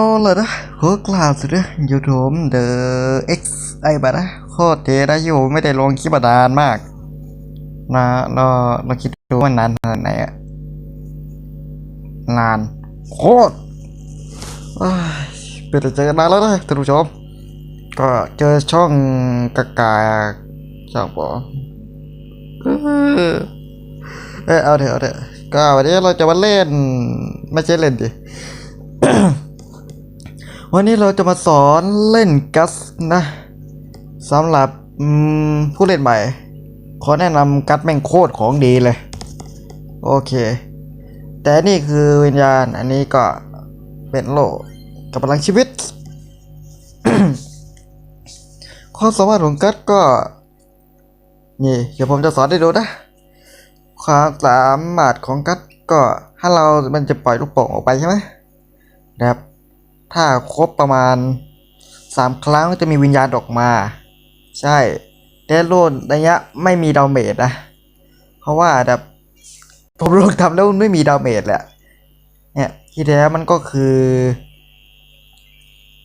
เอาลยนะขอกล่าวสุดนะยูทูบเดอะเอ็กซ์ไอบัตนะโคตรเทนะยูไม่ได้ลงคลิปมานานมากนะเราเราคิดดูว่านานขนาดไหนอะนานโคตรเอ้ยเป็นเจอกันนานแล้วนะท่านผู้ชม ก็เจอช่องกากาช่องปอเออเออเอาเถอะเอาเถอะก็วันนี้เราจะมาเล่น ไม่ใช่เล่นดิ วันนี้เราจะมาสอนเล่นกัสนะสำหรับผู้เล่นใหม่ ขอแนะนำกัสแม่งโคตรของดีเลย โอเค แต่นี่คือวิญญาณอันนี้ก็เป็นโลกกับพลังชีวิตความสามารถของกัสก็ นี่ เดี๋ยวผมจะสอนให้ดูนะ ความสามารถของกัสก็ถ้าเรามันจะปล่อยลูกโป่งออกไปใช่ไหมนะครับ ถ้าครบประมาณสามครั้งก็จะมีวิญญาณออกมา ใช่แต่โลดระยะไม่มีดาเมจนะ เพราะว่าแบบผมลองทำแล้วมันไม่มีดาเมจแหละเนี่ยที่แท้มันก็คือ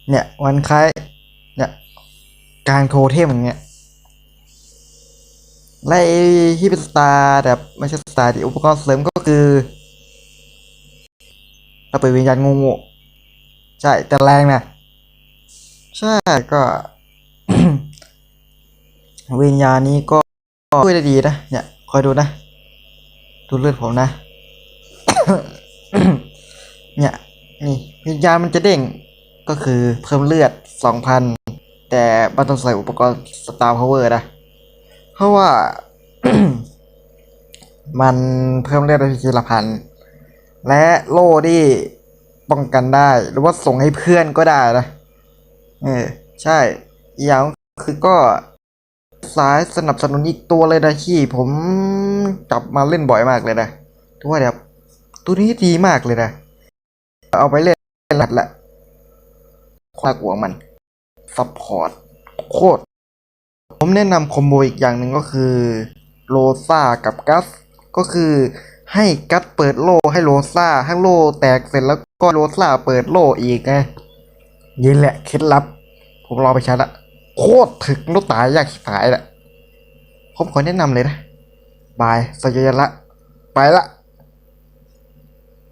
เนี่ยวันคล้ายเนี่ยการโทเทมอย่างเงี้ยและไอ้ที่เป็นสตาร์แบบไม่ใช่สตาร์ที่อุปกรณ์เสริมก็คือเราเปิดวิญญาณงูๆ ใช่ แต่แรงนะ ใช่ก็ วิญญาณนี้ก็ช่วยได้ดีนะ เนี่ย คอยดูนะ ดูเลือดผมนะ เนี่ย นี่ วิญญาณมันจะเด้ง ก็คือเพิ่มเลือดสองพัน แต่มันต้องใส่อุปกรณ์สตาร์พาวเวอร์นะ เพราะว่ามันเพิ่มเลือดได้ทีละพัน และโล่ที่ ป้องกันได้ หรือว่าส่งให้เพื่อนก็ได้นะเออใช่อย่างคือก็สายสนับสนุนอีกตัวเลยนะที่ผมจับมาเล่นบ่อยมากเลยนะถือว่าแบบตัวนี้ดีมากเลยนะ เอาไปเล่นหลัดละความกลัวมันซัพพอร์ตโคตร ผมแนะนำคอมโบอีกอย่างหนึ่งก็คือโลซ่ากับกัสก็คือ ให้กัดเปิดโล่ให้โรซ่าให้งโล่แตกเสร็จแล้วก็โรซ่าเปิดโล่อีกไงนี่แหละเคล็ดลับ ผมรอไปใช้ละโคตรถึกนุตายยากชิบหายแหละผมขอแนะนำเลยนะ บายสยยละ ไปละ